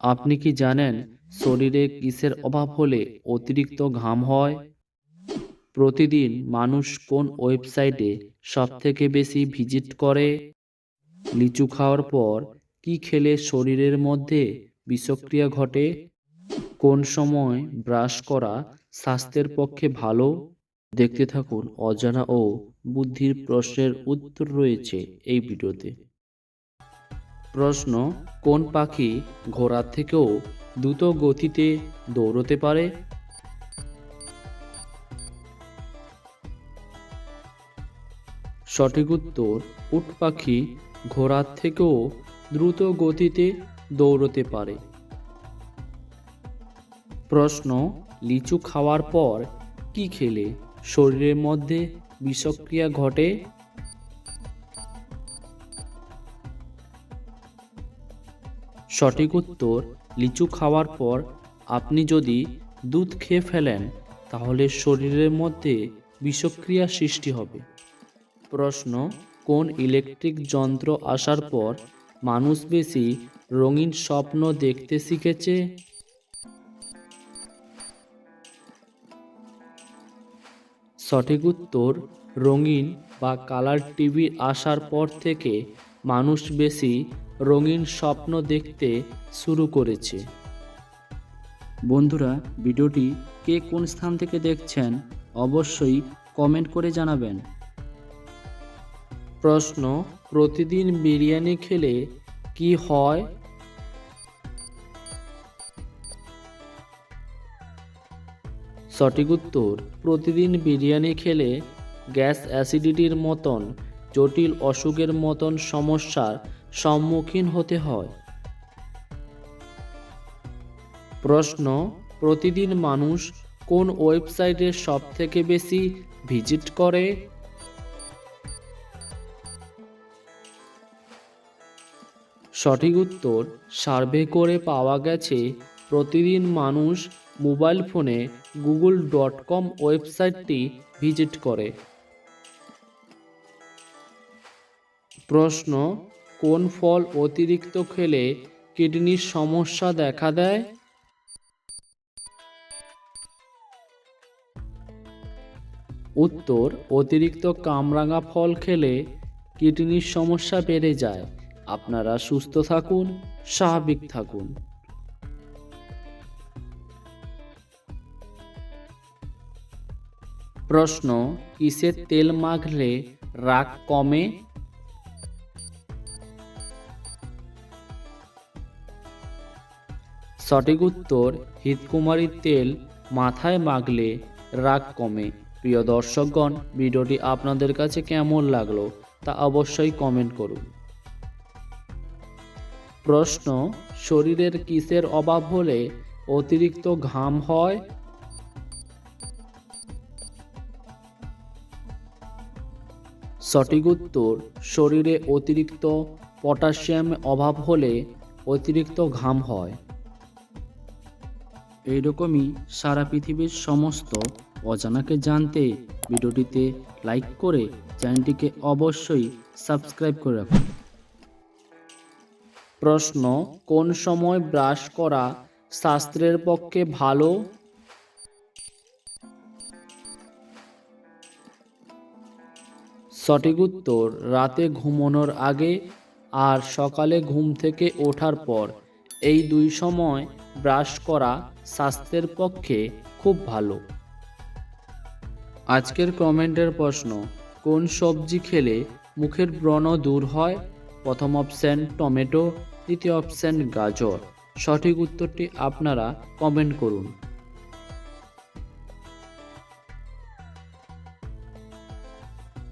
আপনি কি জানেন শরীরে কিসের অভাব হলে অতিরিক্ত ঘাম হয়? প্রতিদিন মানুষ কোন ওয়েবসাইটে সবথেকে বেশি ভিজিট করে? লিচু খাওয়ার পর কি খেলে শরীরের মধ্যে বিষক্রিয়া ঘটে? কোন সময় ব্রাশ করা স্বাস্থ্যের পক্ষে ভালো? দেখতে থাকুন অজানা ও বুদ্ধির প্রশ্নের উত্তর রয়েছে এই ভিডিওতে। প্রশ্ন, কোন পাখি ঘোড়ার থেকেও দ্রুত গতিতে দৌড়তে পারে? সঠিক উত্তর, উট পাখি ঘোড়ার থেকেও দ্রুত গতিতে দৌড়তে পারে। প্রশ্ন, লিচু খাওয়ার পর কি খেলে শরীরের মধ্যে বিষক্রিয়া ঘটে? সঠিক উত্তর লিচু খাওয়ার পর আপনি যদি দুধ খেয়ে ফেলেন, তাহলে শরীরের মধ্যে বিষক্রিয়া সৃষ্টি হবে। প্রশ্ন, কোন ইলেকট্রিক যন্ত্র আসার পর মানুষ বেশি রঙিন স্বপ্ন দেখতে শিখেছে? সঠিক উত্তর, রঙিন বা কালার টিভি আসার পর থেকে মানুষ বেশি রঙিন স্বপ্ন দেখতে শুরু করেছে। বন্ধুরা, ভিডিওটি কে কোন স্থান থেকে দেখছেন অবশ্যই কমেন্ট করে জানাবেন। প্রশ্ন, প্রতিদিন বিরিয়ানি খেলে কি হয়? সঠিক উত্তর, প্রতিদিন বিরিয়ানি খেলে গ্যাস অ্যাসিডিটির মতন জটিল অসুখের মতন সমস্যার সম্মুখীন হতে হয়। প্রশ্ন, প্রতিদিন মানুষ কোন ওয়েবসাইটে সব থেকে বেশি ভিজিট করে? সঠিক উত্তর, সার্ভে করে পাওয়া গেছে প্রতিদিন মানুষ মোবাইল ফোনে গুগল ডট কম ওয়েবসাইটটি ভিজিট করে। প্রশ্ন, কোন ফল অতিরিক্ত খেলে কিডনির সমস্যা দেখা দেয়? উত্তর, অতিরিক্ত কামরাঙা ফল খেলে কিডনির সমস্যা বেড়ে যায়। আপনারা সুস্থ থাকুন, স্বাভাবিক থাকুন। প্রশ্ন, কিসের তেল মাখলে রাগ কমে? সঠিক উত্তর হিতকুমারীর তেল মাথায় মাখলে রাগ কমে। প্রিয় দর্শকগণ, ভিডিওটি আপনাদের কাছে কেমন লাগল তা অবশ্যই কমেন্ট করুন। প্রশ্ন, শরীরের কিসের অভাব হলে অতিরিক্ত ঘাম হয়? সঠিক উত্তর, শরীরে অতিরিক্ত পটাশিয়াম অভাব হলে অতিরিক্ত ঘাম হয়। এইরকমই সারা পৃথিবীর সমস্ত অজানাকে জানতে ভিডিওটিতে লাইক করে চ্যানেলটিকে অবশ্যই সাবস্ক্রাইব করে রাখুন। প্রশ্ন, কোন সময় ব্রাশ করা শাস্ত্রের পক্ষে ভালো? সঠিক উত্তর, রাতে ঘুমানোর আগে আর সকালে ঘুম থেকে ওঠার পর। এই দুই সময় ব্রাশ করা স্বাস্থ্যের পক্ষে খুব ভালো। আজকের কমেন্টের প্রশ্ন, কোন সবজি খেলে মুখের ব্রণ দূর হয়? প্রথম অপশান টমেটো, দ্বিতীয় অপশান গাজর। সঠিক উত্তরটি আপনারা কমেন্ট করুন।